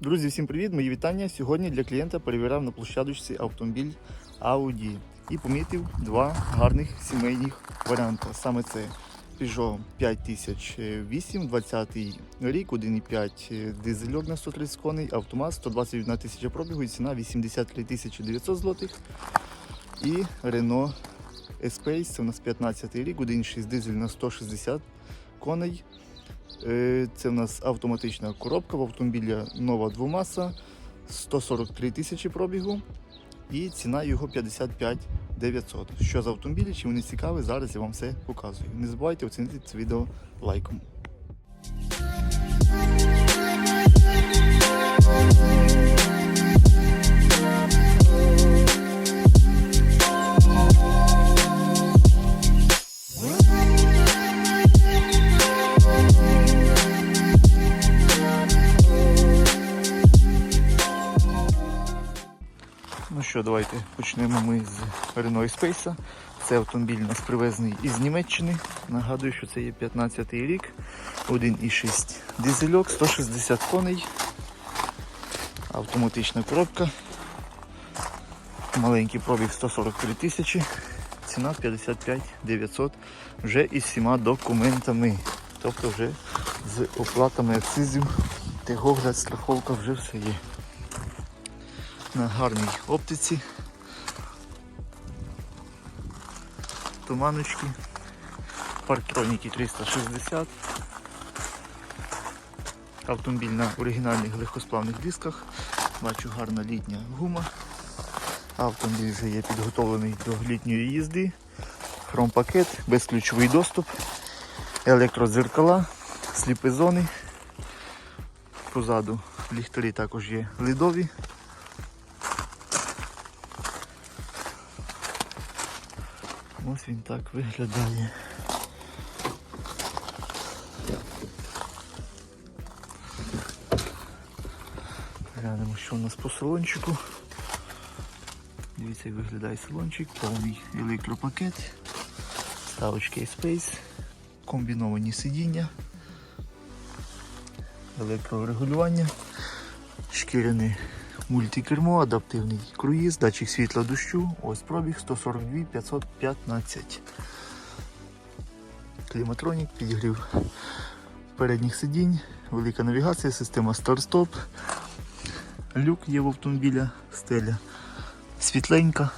Друзі, всім привіт! Мої вітання. Сьогодні для клієнта перевіряв на площадочці автомобіль Audi і помітив два гарних сімейних варіанти. Саме це Peugeot 5008, 20 рік, 1,5 дизельок на 130 коней, автомат, 121 тисяча пробігу і ціна 83 тисячі 900 злотих. І Renault Espace, це у нас 15 рік, 1,6 дизель на 160 коней. Е, Це в нас автоматична коробка в автомобіля нова двомаса, 143 тисячі пробігу і ціна його 55 900. Що за автомобілі, чи вони цікаві, зараз я вам все показую. Не забувайте оцінити це відео лайком. Давайте почнемо ми з Renault Space. Це автомобіль у нас привезений із Німеччини. Нагадую, що це є 15 й рік, 1,6 дизельок, 160 коней, автоматична коробка, маленький пробіг 143 тисячі, ціна 55 900 вже із всіма документами. Тобто вже з оплатами акцизів, техогляд, страховка вже все є на гарній оптиці. Туманочки, парктроніки 360. Автомобіль на оригінальних легкосплавних дисках. Бачу гарна літня гума. Автомобіль вже є підготовлений до літньої їзди. Хромпакет, безключовий доступ, електродзеркала, сліпі зони. Позаду ліхтарі також є ледові. Ось він так виглядає. Глянемо, що у нас по салончику. Дивіться, як виглядає салончик, повний електропакет, ставочки Space, комбіновані сидіння, електрорегулювання, шкіряне мультикермо, адаптивний круїз, датчик світла дощу, ось пробіг 142 515. Кліматронік, підігрів передніх сидінь, велика навігація, система старт-стоп, люк є в автомобіля, стеля світленька,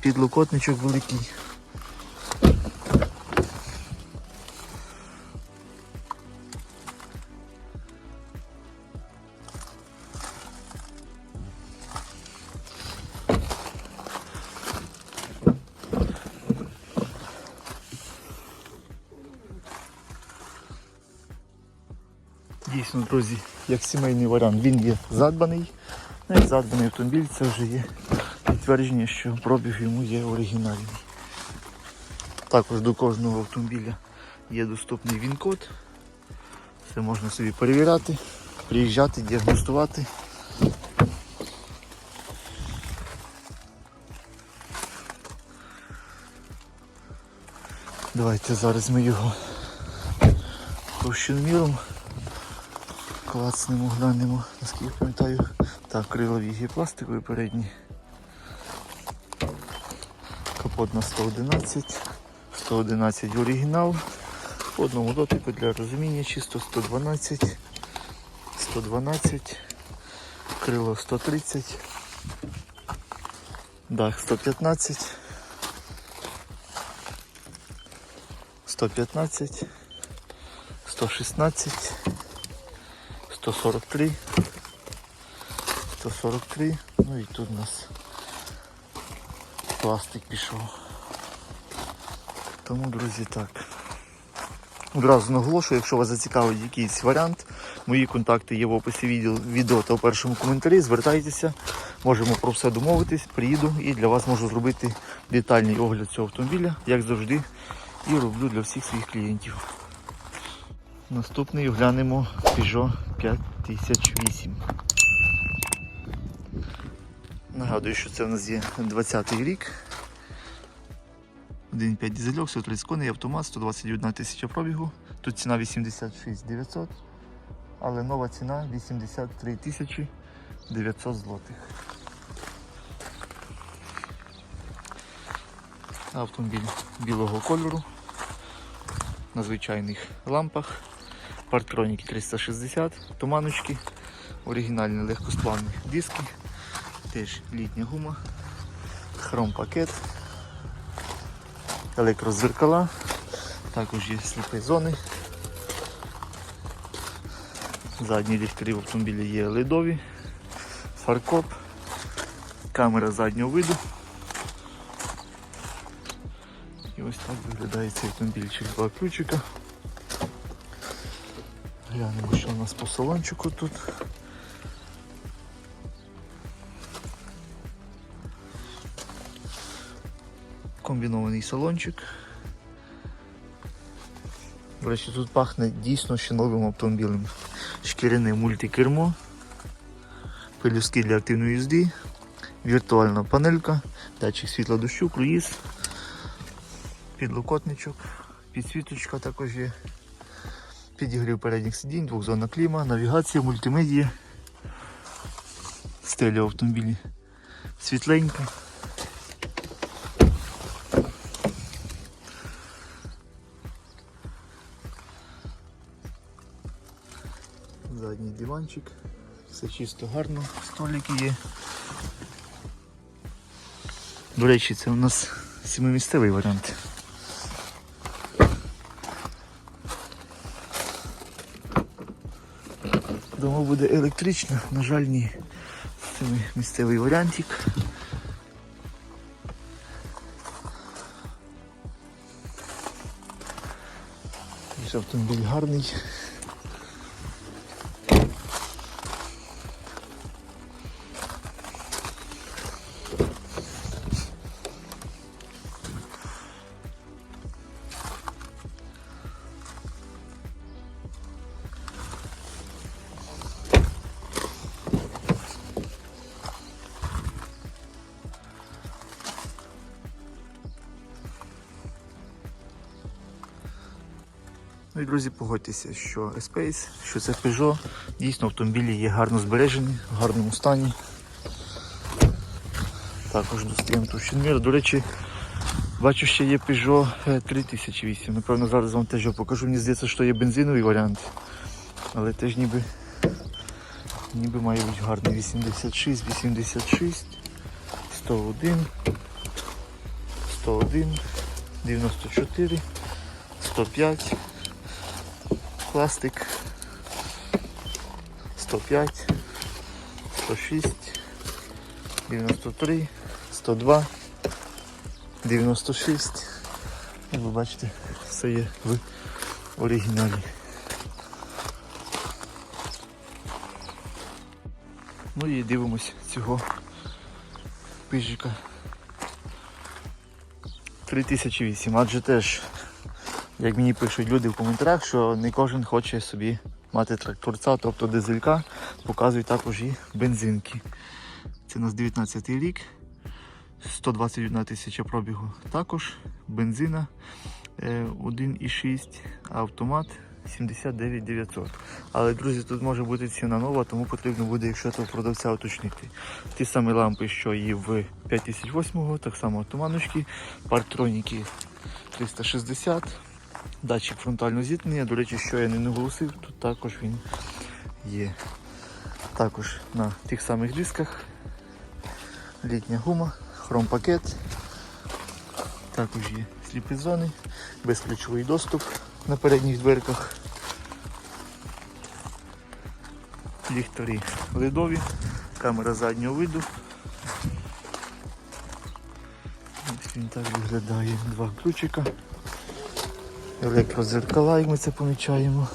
підлокотничок великий. Дійсно, друзі, як сімейний варіант, він є задбаний. Ну, Як задбаний автомобіль, це вже є підтвердження, що пробіг йому є оригінальний. Також до кожного автомобіля є доступний він-код. Все можна собі перевіряти, приїжджати, діагностувати. Давайте зараз ми його товщиноміром клацнемо, глянемо, наскільки пам'ятаю. Так, крилові є пластикові передні. Капот на 111, 111 оригінал. По одному дотику для розуміння чисто 112, 112, крило 130, дах 115, 115, 116, 143, 143, ну і тут у нас пластик пішов. Тому, друзі, так. Одразу наголошую, якщо вас зацікавить якийсь варіант, мої контакти є в описі відео, відео та у першому коментарі. Звертайтеся, можемо про все домовитись, приїду і для вас можу зробити детальний огляд цього автомобіля, як завжди, і роблю для всіх своїх клієнтів. Наступний оглянемо Peugeot 5008. Нагадую, що це у нас є 20-й рік. 1,5 дизельок, 130 коней, автомат, 121 тисяча пробігу. Тут ціна 86 900. але нова ціна 83 тисячі 900 злотих. Автомобіль білого кольору на звичайних лампах. Партроніки 360, туманочки, оригінальні легкосплавні диски, теж літня гума, хром-пакет, електрозеркала, також є сліпі зони. Задні ліхтарі в автомобілі є ледові, фаркоп, камера заднього виду. І ось так виглядає цей автомобіль два ключика. Глянемо, що у нас по салончику тут. Комбінований салончик. До речі, тут пахне дійсно ще новим автомобілем. Шкіряне мультикермо, пелюстки для активної їзди, віртуальна панелька, датчик світла дощу, круїз, підлокотничок, підсвіточка також є. Підігрів передніх сидінь, двохзонна кліма, навігація, мультимедія. Стеля в автомобілі світленька. Задній диванчик. Все чисто гарно, столики є. До речі, це у нас сімимісцевий варіант. Дома буде електрична, на жаль, ні. Це місцевий варіантик. Автомобіль гарний. Ну і друзі, погодьтеся, що Espace, що це Peugeot, дійсно автомобілі є гарно збережені, в гарному стані. Також достаємо товщинмір. До речі, бачу, ще є Peugeot е, 3008. Напевно, зараз вам теж його покажу. Мені здається, що є бензиновий варіант. Але теж ніби, ніби має бути гарний 86, 86, 101, 101, 94, 105 пластик 105, 106, 93, 102, 96. І ви бачите, все є в оригіналі. Ну і дивимось цього пижика 3008, адже теж як мені пишуть люди в коментарях, що не кожен хоче собі мати тракторця, тобто дизелька, показують також і бензинки. Це у нас 19 рік, 121 тисяча пробігу. Також бензина е, 1,6, автомат 79 900. Але, друзі, тут може бути ціна нова, тому потрібно буде, якщо то продавця уточнити. Ті самі лампи, що і в 5008, так само туманочки, партроніки 360. Датчик фронтального зіткнення, до речі, що я не наголосив, тут також він є. Також на тих самих дисках літня гума, хромпакет, також є сліпі зони, безключовий доступ на передніх дверках. Ліхтарі ледові, камера заднього виду. Ось він так виглядає, два ключика. Електрозеркала, як ми це помічаємо.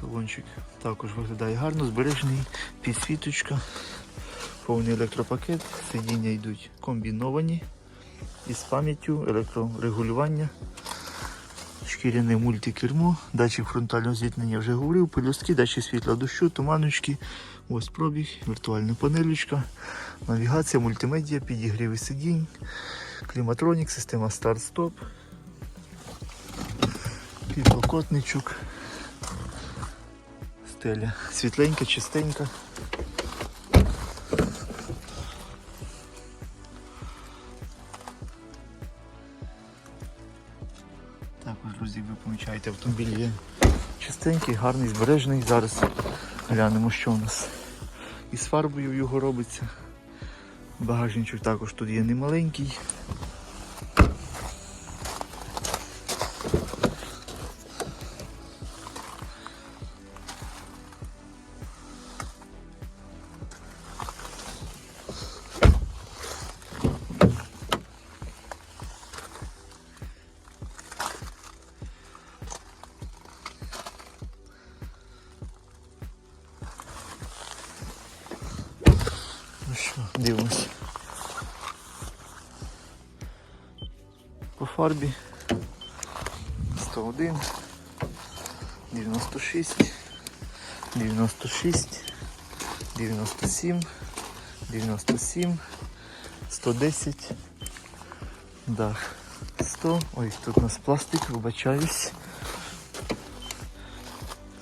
Салончик також виглядає гарно, збережений, підсвіточка, повний електропакет, сидіння йдуть комбіновані із пам'яттю, електрорегулювання, шкіряне мультикермо, датчик фронтального зіткнення вже говорив, пелюстки, датчик світла дощу, туманочки, ось пробіг, віртуальна панелечка, навігація, мультимедіа, підігріви сидінь. Кліматронік, система старт-стоп. Підлокотничок. Стеля світленька, чистенька. Також, друзі, ви помічаєте, автомобіль є чистенький, гарний, збережений. Зараз глянемо, що у нас із фарбою його робиться. Багажничок також тут є немаленький. Фарбі. 101, 96, 96, 97, 97, 110, дах 100, ой, тут у нас пластик, вибачаюсь.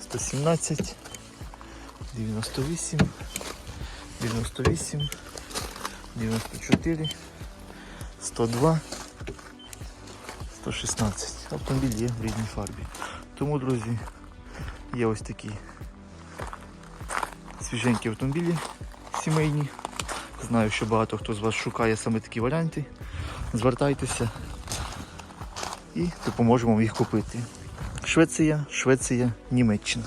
117, 98, 98, 94, 102, 116. Автомобіль є в рідній фарбі. Тому, друзі, є ось такі свіженькі автомобілі сімейні. Знаю, що багато хто з вас шукає саме такі варіанти. Звертайтеся і допоможемо вам їх купити. Швеція, Швеція, Німеччина.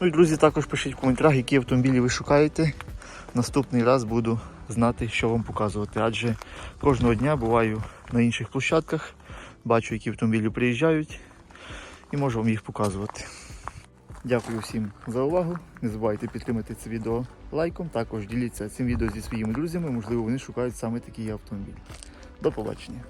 Ну і друзі, також пишіть в коментарях, які автомобілі ви шукаєте. Наступний раз буду знати, що вам показувати. Адже кожного дня буваю на інших площадках, бачу, які автомобілі приїжджають і можу вам їх показувати. Дякую всім за увагу. Не забувайте підтримати це відео лайком. Також діліться цим відео зі своїми друзями. Можливо, вони шукають саме такий автомобіль. До побачення.